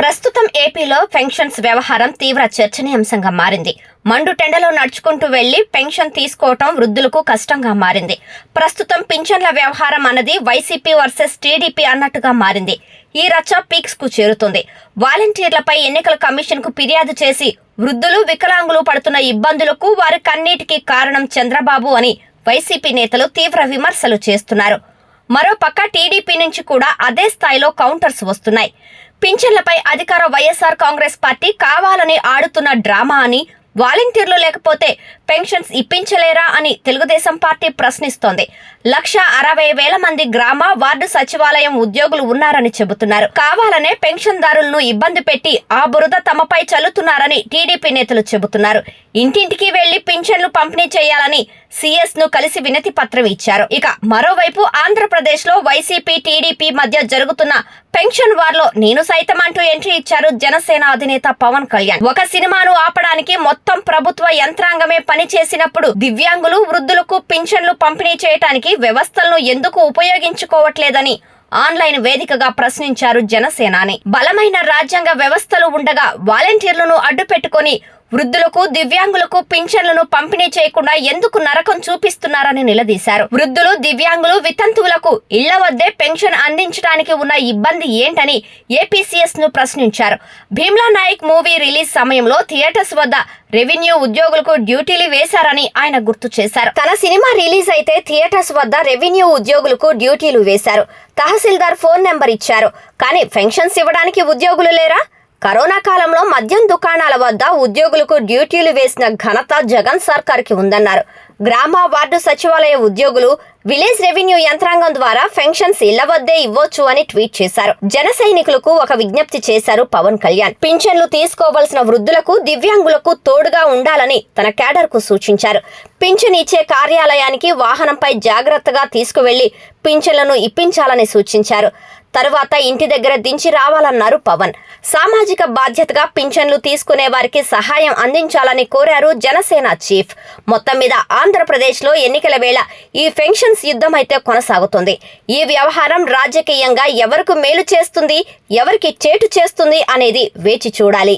ప్రస్తుతం ఏపీలో పెన్షన్స్ వ్యవహారం తీవ్ర చర్చనీయాంశంగా మారింది. మండు టెండలో నడుచుకుంటూ వెళ్ళి పెన్షన్ తీసుకోవటం వృద్ధులకు కష్టంగా మారింది. ప్రస్తుతం పింఛన్ల వ్యవహారం అన్నది వైసీపీ వర్సెస్ టీడీపీ అన్నట్టుగా మారింది. ఈ రచ్చ పీక్స్కు చేరుతుంది. వాలంటీర్లపై ఎన్నికల కమిషన్కు ఫిర్యాదు చేసి వృద్ధులు వికలాంగులు పడుతున్న ఇబ్బందులకు వారి కన్నీటికి కారణం చంద్రబాబు అని వైసీపీ నేతలు తీవ్ర విమర్శలు చేస్తున్నారు. మరోపక్క టీడీపీ నుంచి కూడా అదే స్థాయిలో కౌంటర్స్ వస్తున్నాయి. పింఛన్లపై అధికార వైఎస్ఆర్ కాంగ్రెస్ పార్టీ కావాలని ఆడుతున్న డ్రామా అని వాలంటీర్లు లేకపోతే పెన్షన్స్ ఇప్పించలేరా అని తెలుగుదేశం పార్టీ ప్రశ్నిస్తోంది. లక్ష అరవై వేల మంది గ్రామ వార్డు సచివాలయం ఉద్యోగులు ఉన్నారని చెబుతున్నారు. కావాలనే పెన్షన్దారులను ఇబ్బంది పెట్టి ఆ బురద తమపై చల్లుతున్నారని టీడీపీ నేతలు చెబుతున్నారు. ఇంటింటికి వెళ్ళి పింఛన్లు పంపిణీ చేయాలని సిఎస్ను కలిసి వినతి పత్రం ఇచ్చారు. ఇక మరోవైపు ఆంధ్రప్రదేశ్లో వైసీపీ టీడీపీ మధ్య జరుగుతున్న పెన్షన్ వార్లో నేను సైతం అంటూ ఎంట్రీ ఇచ్చారు జనసేన అధినేత పవన్ కళ్యాణ్. ఒక సినిమాను ఆపడానికి మొత్తం ప్రభుత్వ యంత్రాంగమే పనిచేసినప్పుడు దివ్యాంగులు వృద్ధులకు పింఛన్లు పంపిణీ చేయటానికి వ్యవస్థలను ఎందుకు ఉపయోగించుకోవట్లేదని ఆన్లైన్ వేదికగా ప్రశ్నించారు జనసేనాని. బలమైన రాజ్యాంగ వ్యవస్థలు ఉండగా వాలంటీర్లను అడ్డుపెట్టుకుని వృద్ధులకు దివ్యాంగులకు పింఛన్లను పంపిణీ చేయకుండా ఎందుకు నరకం చూపిస్తున్నారని నిలదీశారు. వృద్ధులు దివ్యాంగులు వితంతువులకు ఇళ్ళ వద్దే పెన్షన్ అందించడానికి ఉన్న ఇబ్బంది ఏంటని ఏపీసీఎస్ను ప్రశ్నించారు. భీమ్లా నాయక్ మూవీ రిలీజ్ సమయంలో థియేటర్స్ వద్ద రెవెన్యూ ఉద్యోగులకు డ్యూటీలు వేశారని ఆయన గుర్తు చేశారు. తన సినిమా రిలీజ్ అయితే థియేటర్స్ వద్ద రెవెన్యూ ఉద్యోగులకు డ్యూటీలు వేశారు. తహసీల్దార్ ఫోన్ నెంబర్ ఇచ్చారు. కానీ పెన్షన్స్ ఇవ్వడానికి ఉద్యోగులు లేరా? కరోనా కాలంలో మద్యం దుకాణాల వద్ద ఉద్యోగులకు డ్యూటీలు వేసిన ఘనత జగన్ సర్కార్కి ఉందన్నారు. గ్రామ వార్డు సచివాలయ ఉద్యోగులు విలేజ్ రెవెన్యూ యంత్రాంగం ద్వారా పెన్షన్స్ ఇళ్ళ వద్దే ఇవ్వొచ్చు అని ట్వీట్ చేశారు. జన సైనికులకు ఒక విజ్ఞప్తి చేశారు పవన్ కళ్యాణ్. పింఛన్లు తీసుకోవలసిన వృద్ధులకు దివ్యాంగులకు తోడుగా ఉండాలని తన కేడర్కు సూచించారు. పింఛన్ ఇచ్చే కార్యాలయానికి వాహనంపై జాగ్రత్తగా తీసుకువెళ్ళి పింఛన్లను ఇప్పించాలని సూచించారు. తరువాత ఇంటి దగ్గర దించి రావాలన్నారు పవన్. సామాజిక బాధ్యతగా పింఛన్లు తీసుకునే వారికి సహాయం అందించాలని కోరారు జనసేన చీఫ్. మొత్తం మీద ఆంధ్రప్రదేశ్లో ఎన్నికల వేళ ఈ పెన్షన్స్ యుద్ధం అయితే కొనసాగుతుంది. ఈ వ్యవహారం రాజకీయంగా ఎవరికి మేలు చేస్తుంది ఎవరికి చేటు చేస్తుంది అనేది వేచి చూడాలి.